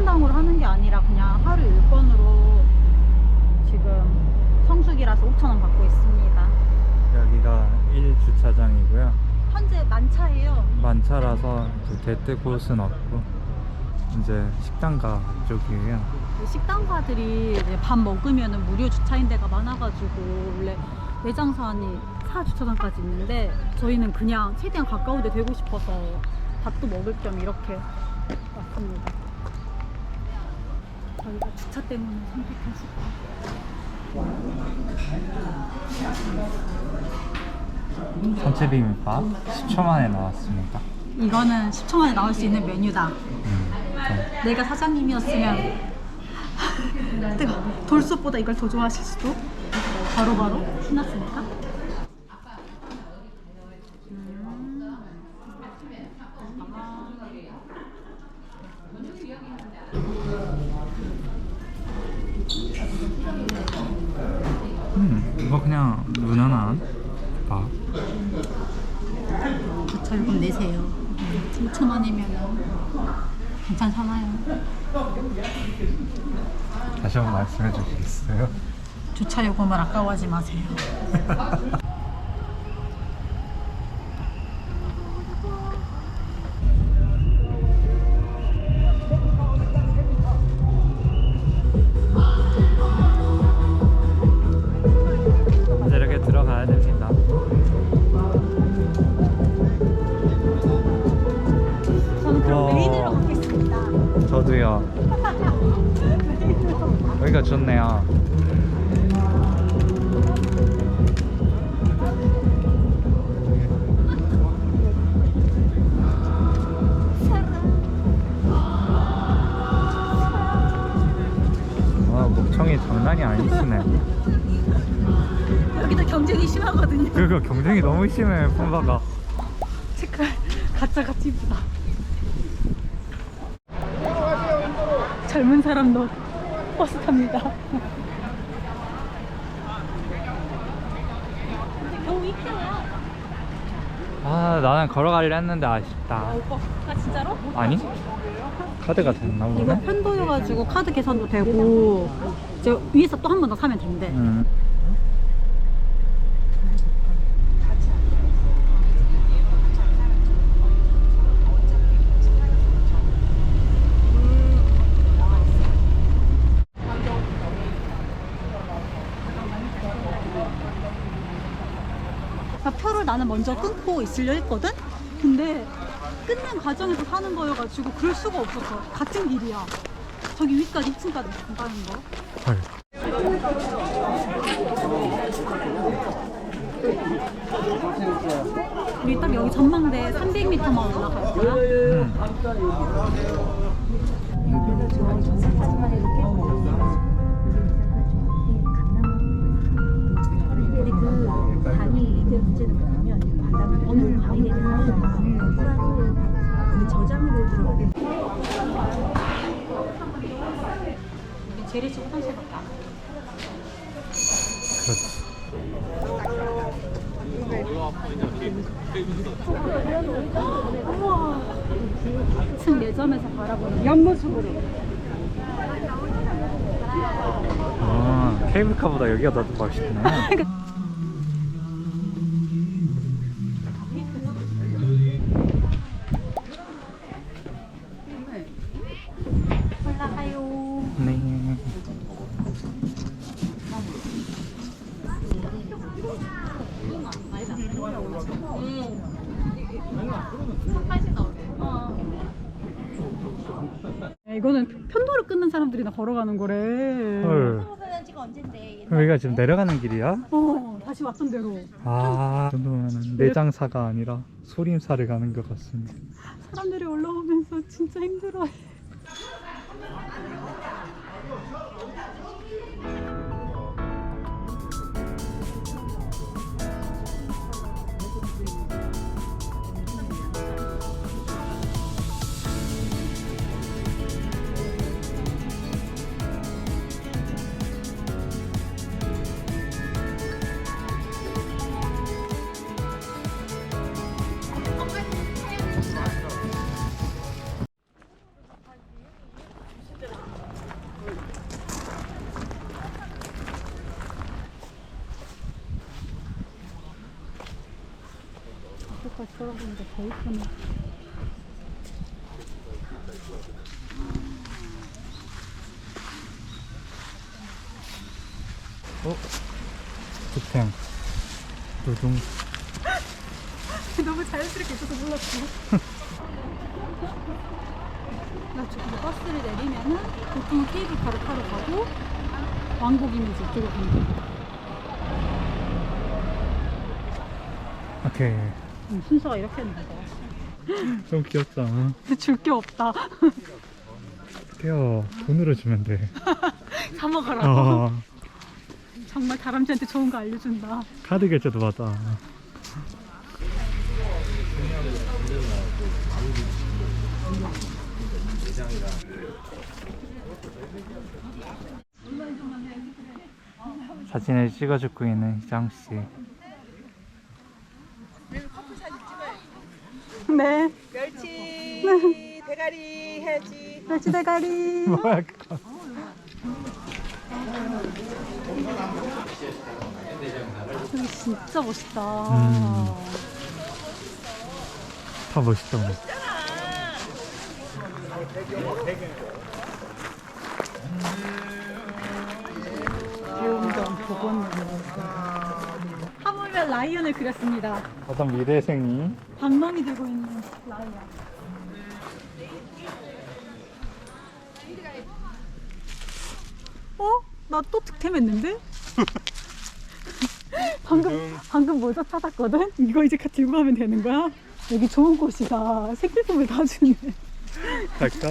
시간당으로 하는 게 아니라 그냥 하루 일건으로 지금 성수기라서 5,000원 받고 있습니다. 여기가 1주차장이고요. 현재 만차예요. 만차라서 대때 곳은 없고 이제 식당가 쪽이에요. 식당가들이 이제 밥 먹으면 무료 주차인 데가 많아가지고 원래 매장산이 4주차장까지 있는데 저희는 그냥 최대한 가까운 데 되고 싶어서 밥도 먹을 겸 이렇게 왔습니다. 저희가 주차 때문에 선택했을 전체 비빔밥 10초 만에 나왔습니다. 이거는 10초 만에 나올 수 있는 메뉴다. 음, 네. 내가 사장님이었으면 내가 돌솥보다 이걸 더 좋아하실 수도 바로바로 신났으니까 그냥 무난한 밥. 저요금 내세요 2천 원이면 괜찮잖아요 다시 한번 말씀해 주시겠어요? 주차 요금을 아까워하지 마세요 저도요. 여기가 좋네요. 와, 목청이 장난이 아니시네. 여기도 경쟁이 심하거든요 그거 경쟁이 너무 심해, 품바가. 색깔 가짜 같이 이쁘다 젊은 사람도 버스 탑니다 겨우 아, 나는 걸어가려 했는데 아쉽다. 아 오빠 아 진짜로? 아니? 카드가 됐나 이거 보네? 편도여가지고 카드 계산도 되고 이제 위에서 또 한 번 더 사면 된대 음. 그러니까 표를 나는 먼저 끊고 있으려 했거든? 근데 끊는 과정에서 사는 거여가지고 그럴 수가 없었어 같은 길이야 저기 위까지 2층까지 가는 거 헐. 우리 딱 여기 전망대 300m만 올라갈 거야 음. 문제는 뭐냐면 바닥을 어느 방에 되는 그 저장으로 들어가게 우리 재래식 화장실 갔다 그렇지. 우와 2층 매점에서 바라보는 옆모습으로 아, 케이블카보다 여기가 더 멋있네. 올 야, 이거는 편도를 끊는 사람들이 나 걸어가는 거래 헐. 언젠데 그럼 여기가 지금 내려가는 길이야? 어 다시 왔던 대로 아, 이 정도면 내장사가 아니라 소림사를 가는 것 같습니다. 사람들이 올라오면서 진짜 힘들어 해 다시 돌아보니까 더 이쁘네. 어? 부탱 노동 너무 자연스럽게 있어서 몰랐어. 나 저기서 버스를 내리면은 보통은 케이블 카를 타러 가고 왕복이면 가는 거야. 오케이 음, 순서가 이렇게 있는 거야. 좀 귀엽다 줄 게 없다. 귀여워 돈으로 주면 돼 사 먹으라고. 어, 정말 다람쥐한테 좋은 거 알려준다. 카드 결제도 받아 사진을 찍어주고 있는 희정씨 네. 멸치 대가리 해야지. 멸치 대가리. 뭐야 그거 여기 진짜 멋있다. 음. 다 멋있다 배움점 보건능. 하물며 라이언을 그렸습니다. 어떤 미래생이 방망이 들고 있는. 어? 나 또 득템했는데? 방금 방금 모자 찾았거든? 이거 이제 같이 들고 가면 되는 거야? 여기 좋은 곳이다. 생필품을 다 주네. 갈까?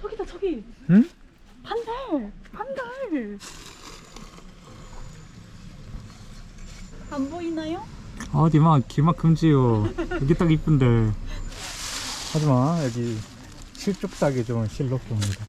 저기다 저기. 응? 반달! 반달! 안 보이나요? 어디 마 길막 금지요 여기 딱 이쁜데 하지마 여기 실족사기 좋은 실록입니다